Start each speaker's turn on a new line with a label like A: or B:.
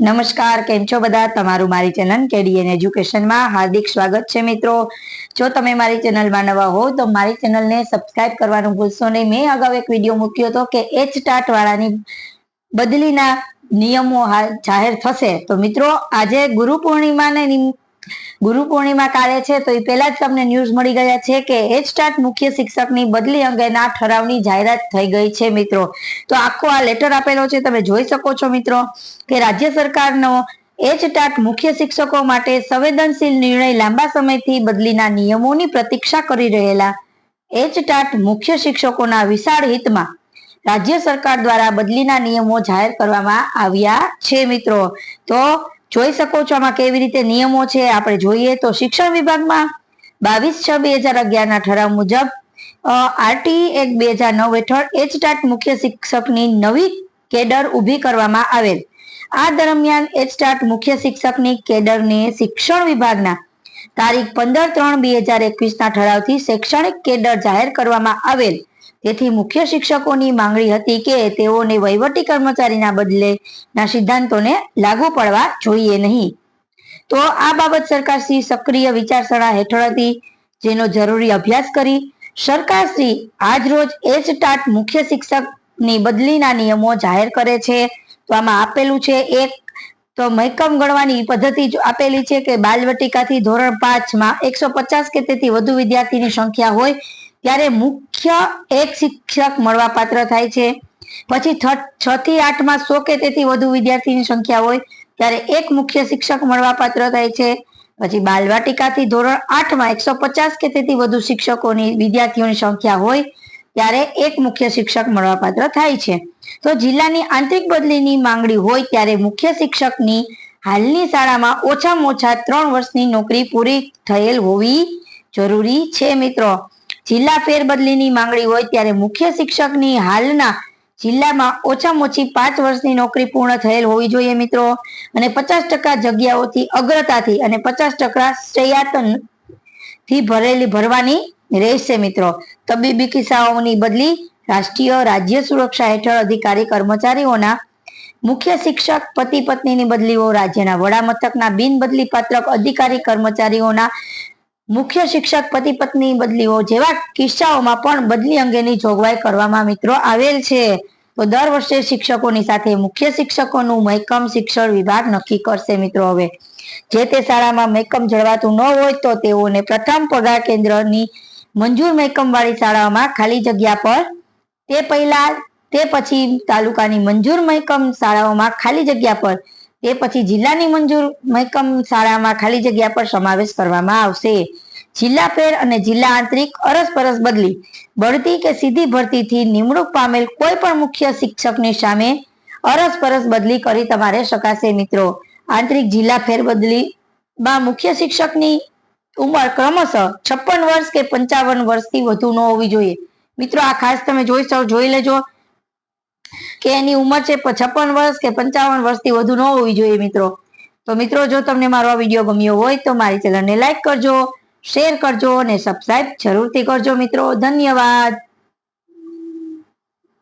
A: નમસ્કાર, કેમ છો બધા? તમારું મારી ચેનલ કેડીએન એજ્યુકેશનમાં હાર્દિક સ્વાગત છે મિત્રો. જો તમે મારી ચેનલમાં નવા હો, તો મારી ચેનલને સબસ્ક્રાઇબ કરવાનું ભૂલશો નહીં. મેં અગાઉ એક વીડિયો મૂક્યો હતો કે એચ ટાટ વાળાની બદલીના નિયમો જાહેર થશે. તો મિત્રો, આજે ગુરુ પૂર્ણિમાને ગુરુ પૂર્ણિમા કાલે છે, તો એ પહેલા જ તમને ન્યૂઝ મળી ગયા છે કે એચ ટાટ મુખ્ય શિક્ષકની બદલી અંગેના ઠરાવની જાહેરાત થઈ ગઈ છે, મિત્રો. તો આખો આ લેટર આપેલો છે, તમે જોઈ શકો છો, મિત્રો, કે રાજ્ય સરકારનો એચ ટાટ મુખ્ય શિક્ષકો માટે સંવેદનશીલ નિર્ણય લાંબા સમયથી બદલીના નિયમોની પ્રતીક્ષા કરી રહેલા એચ ટાટ મુખ્ય શિક્ષકોના વિશાળ હિતમાં રાજ્ય સરકાર દ્વારા બદલીના નિયમો જાહેર કરવામાં આવ્યા છે, મિત્રો. તો જોઈ શકો છો આમાં કેવી રીતે નિયમો છે. આપણે જોઈએ તો શિક્ષણ વિભાગમાં બાવીસ છ બે હજાર અગિયારના ઠરાવ મુજબ આરટી એક બે હજાર નવ હેઠળ એચ ટાટ મુખ્ય શિક્ષકની નવી કેડર ઊભી કરવામાં આવેલ. આ દરમિયાન એચ ટાટ મુખ્ય શિક્ષકની કેડરને શિક્ષણ વિભાગના તારીખ પંદર ત્રણ બે હજાર એકવીસના ઠરાવથી શૈક્ષણિક કેડર જાહેર કરવામાં આવેલ. તેથી મુખ્ય શિક્ષકોની માંગણી હતી કે તેઓને વહીવટી કર્મચારીના બદલે ના સિદ્ધાંતોને લાગુ પડવા જોઈએ નહીં. તો આ બાબત સરકારશ્રી સક્રિય વિચારસરણા હેઠળ હતી, જેનો જરૂરી અભ્યાસ કરી સરકારશ્રી આજરોજ એચ ટાટ મુખ્ય શિક્ષકની બદલીના નિયમો જાહેર કરે છે. તો આમાં આપેલું છે એક તો મહેકમ ગણવાની પદ્ધતિ આપેલી છે કે બાલવટિકાથી ધોરણ પાંચમાં એકસો પચાસ કે તેથી વધુ વિદ્યાર્થીની સંખ્યા હોય, ત્યારે મુખ્ય એક શિક્ષક મળવા પાત્ર થાય છે. પછી છ થી આઠમાં સો કે તેથી વધુ વિદ્યાર્થીની સંખ્યા હોય, ત્યારે એક મુખ્ય શિક્ષક મળવા પાત્ર થાય છે. પછી બાલવાટિકાથી ધોરણ આઠમાં એકસો પચાસ કે તેથી વધુ શિક્ષકોની, વિદ્યાર્થીઓની સંખ્યા હોય, ત્યારે એક મુખ્ય શિક્ષક મળવા પાત્ર થાય છે. તો જિલ્લાની આંતરિક બદલીની માંગણી હોય ત્યારે મુખ્ય શિક્ષકની હાલની શાળામાં ઓછામાં ઓછા ત્રણ વર્ષની નોકરી પૂરી થયેલ હોવી જરૂરી છે મિત્રો. જિલ્લા ફેરબદલીની માંગણી હોય ત્યારે મુખ્ય શિક્ષકની હાલના જિલ્લામાં ઓછામાં ઓછી પાંચ વર્ષની નોકરી પૂર્ણ થયેલ હોવી જોઈએ મિત્રો. અને પચાસ ટકા જગ્યાઓથી અગ્રતાથી અને પચાસ ટકા શ્રેયાતનથી ભરેલી ભરવાની રહેશે મિત્રો. તબીબી કિસ્સાઓની બદલી રાષ્ટ્રીય રાજ્ય સુરક્ષા હેઠળ અધિકારી કર્મચારીઓના મુખ્ય શિક્ષક, પતિ પત્નીની બદલીઓ, રાજ્યના વડા મથકના બિન બદલી પાત્ર અધિકારી કર્મચારીઓના મુખ્ય શિક્ષક, પતિ પત્ની બદલીઓ જેવા કિસ્સાઓમાં પણ બદલી અંગેની જોગવાઈ કરવામાં મિત્રો આવેલ છે. તો દર વર્ષે શિક્ષકોની સાથે મુખ્ય શિક્ષકોનું મહેકમ શિક્ષણ વિભાગ નક્કી કરશે મિત્રો હવે. જે તે શાળામાં મહેકમ જળવાતું ન હોય તો તેઓને પ્રથમ પગાર કેન્દ્રની મંજૂર મહેકમ વાળી શાળાઓમાં ખાલી જગ્યા પર તે પહેલા, તે પછી તાલુકાની મંજૂર મહેકમ શાળાઓમાં ખાલી જગ્યા પર, તે પછી જિલ્લાની મંજૂર મહેકમ શાળામાં ખાલી જગ્યા પર સમાવેશ કરવામાં આવશે. જિલ્લા ફેર અને જિલ્લા આંતરિક અરસપરસ બદલી, બઢતી કે સીધી ભરતીથી નિમણૂક પામેલ કોઈ પણ મુખ્ય શિક્ષકની સામે અરસપરસ બદલી કરી તમારે શકાશે મિત્રો. આંતરિક જિલ્લા ફેરબદલીમાં મુખ્ય શિક્ષકની ઉંમર ક્રમશઃ છપ્પન વર્ષ કે પંચાવન વર્ષથી વધુ ન હોવી જોઈએ. મિત્રો, આ ખાસ તમે જોઈ શકો જોઈ લેજો કે એની ઉંમર છે છપ્પન વર્ષ કે પંચાવન વર્ષથી વધુ ન હોવી જોઈએ મિત્રો. તો મિત્રો, જો તમને મારો આ વીડિયો ગમ્યો હોય તો મારી ચેનલને લાઈક કરજો, શેર કરજો અને સબસ્ક્રાઈબ જરૂરથી કરજો મિત્રો. ધન્યવાદ.